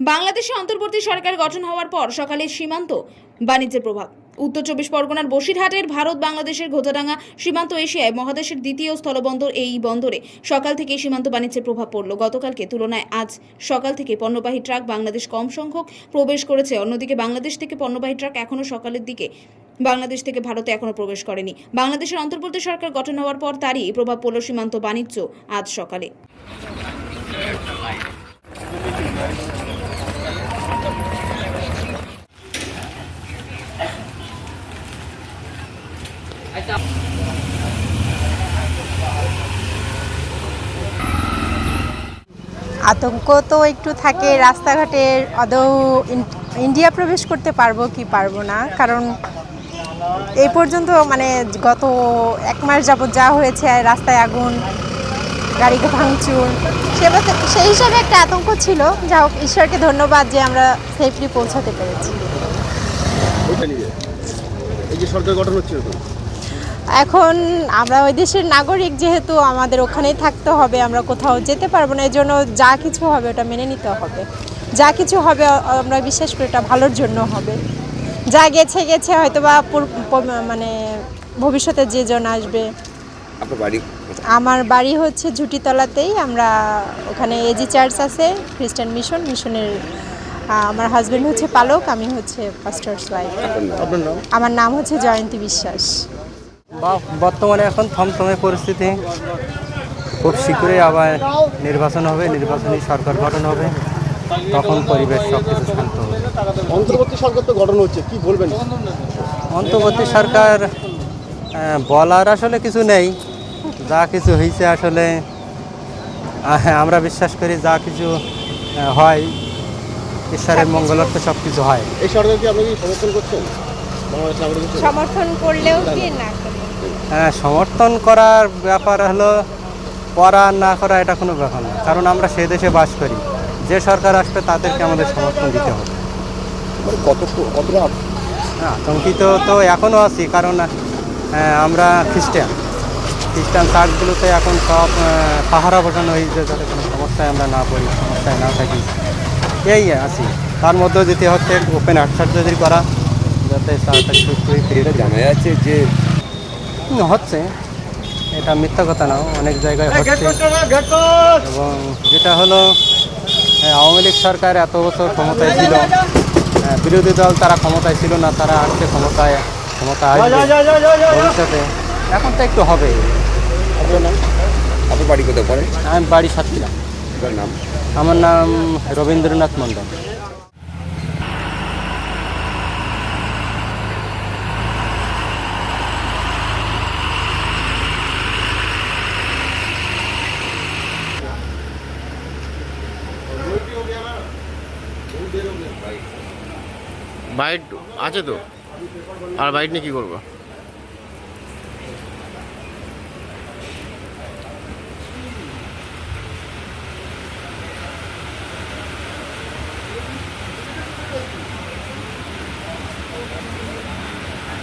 বাংলাদেশে অন্তর্বর্তী সরকার গঠন হওয়ার পর সকালে সীমান্ত বাণিজ্যের প্রভাব। উত্তর চব্বিশ পরগনার বসিরহাটের ভারত বাংলাদেশের ঘোচাডাঙ্গা সীমান্ত এশিয়ায় মহাদেশের দ্বিতীয় স্থলবন্দর এই বন্দরে সকাল থেকে সীমান্ত বাণিজ্যের প্রভাব পড়ল। গতকালকে তুলনায় আজ সকাল থেকে পণ্যবাহী ট্রাক বাংলাদেশ কম সংখ্যক প্রবেশ করেছে। অন্যদিকে বাংলাদেশ থেকে পণ্যবাহী ট্রাক এখনও সকালের দিকে বাংলাদেশ থেকে ভারতে এখনও প্রবেশ করেনি। বাংলাদেশের অন্তর্বর্তী সরকার গঠন হওয়ার পর তারই প্রভাব পড়ল সীমান্ত বাণিজ্য আজ সকালে। আতঙ্ক তো একটু থাকে রাস্তাঘাটের আদৌ ইন্ডিয়া প্রবেশ করতে পারব কি পারব না? কারণ এই পর্যন্ত মানে গত এক মাস যাবত যা হয়েছে, রাস্তায় আগুন গাড়ি ভাঙচুর। সেবা সেই হিসাবে একটা আতঙ্ক ছিল। যা হোক ঈশ্বরকে ধন্যবাদ যে আমরা সেফলি পৌঁছাতে পেরেছি। এই যে সরকার গঠন হচ্ছে এখন আমরা ওই দেশের নাগরিক যেহেতু আমাদের ওখানেই থাকতে হবে আমরা কোথাও যেতে পারব না এই জন্য যা কিছু হবে ওটা মেনে নিতে হবে। যা কিছু হবে আমরা বিশ্বাস করি এটা ভালোর জন্য হবে। যা গেছে গেছে হয়তো বা মানে ভবিষ্যতে যে জন আসবে আপনার বাড়ি? আমার বাড়ি হচ্ছে ঝুটিতলাতেই আমরা ওখানে এজি চার্চ আছে খ্রিস্টান মিশন মিশনের আমার হাজবেন্ড হচ্ছে পালক আমি হচ্ছে পাস্টার্স ওয়াইফ আমার নাম হচ্ছে জয়ন্তী বিশ্বাস। বা- বর্তমানে এখন থমথমে পরিস্থিতি। খুব শীঘ্রই আবার নির্বাচন হবে নির্বাচনী সরকার গঠন হবে। তখন পরিবেশ সব কিছু শান্ত হবে। অন্তর্বর্তী সরকার তো গঠন হচ্ছে কি বলবেন? অন্তর্বর্তী সরকার বলার আসলে কিছু নেই। যা কিছু হয়েছে আসলে আহ, আমরা বিশ্বাস করি যা কিছু হয় ঈশ্বরের মঙ্গলার্থে সব কিছু হয়। এই সরকারকে আপনি কি সমর্থন করছেন? সমর্থন করলেও কি না। হ্যাঁ সমর্থন করার ব্যাপার হলো করা না করা এটা কোনো ব্যাপার না। কারণ আমরা সে দেশে বাস করি। যে সরকার আসবে তাদেরকে আমাদের সমর্থন দিতে হবে। মানে কত হ্যাঁ, আতঙ্কিত তো এখনও আছি কারণ আমরা খ্রিস্টান। খ্রিস্টান চার্চগুলোতে এখন সব পাহারা বসানো হয়েছে যাতে কোনো সমস্যায় আমরা না পড়ি সমস্যায় না থাকি। এই আছি। তার মধ্যেও যেতে হচ্ছে ওপেন হার্ট সার্জারি করা যাতে তাড়াতাড়ি সুস্থ হয়ে ফিরে জানা যাচ্ছে যে হচ্ছে। এটা মিথ্যা কথা না অনেক জায়গায় হচ্ছে। এবং যেটা হলো আওয়ামী লীগ সরকার এত বছর ক্ষমতায় ছিল হ্যাঁ, বিরোধী দল তারা ক্ষমতায় ছিল না তারা আসছে ক্ষমতায় ক্ষমতা আসবে ভবিষ্যতে। এখন তো একটু হবে। আপনার নাম? আপনার বাড়ি কোথায় পড়ে আমি বাড়ি সাতক্ষীরা। আপনার নাম? আমার নাম রবীন্দ্রনাথ মণ্ডল। বাইট আছে তো? আর বাইট নিয়ে কী করব?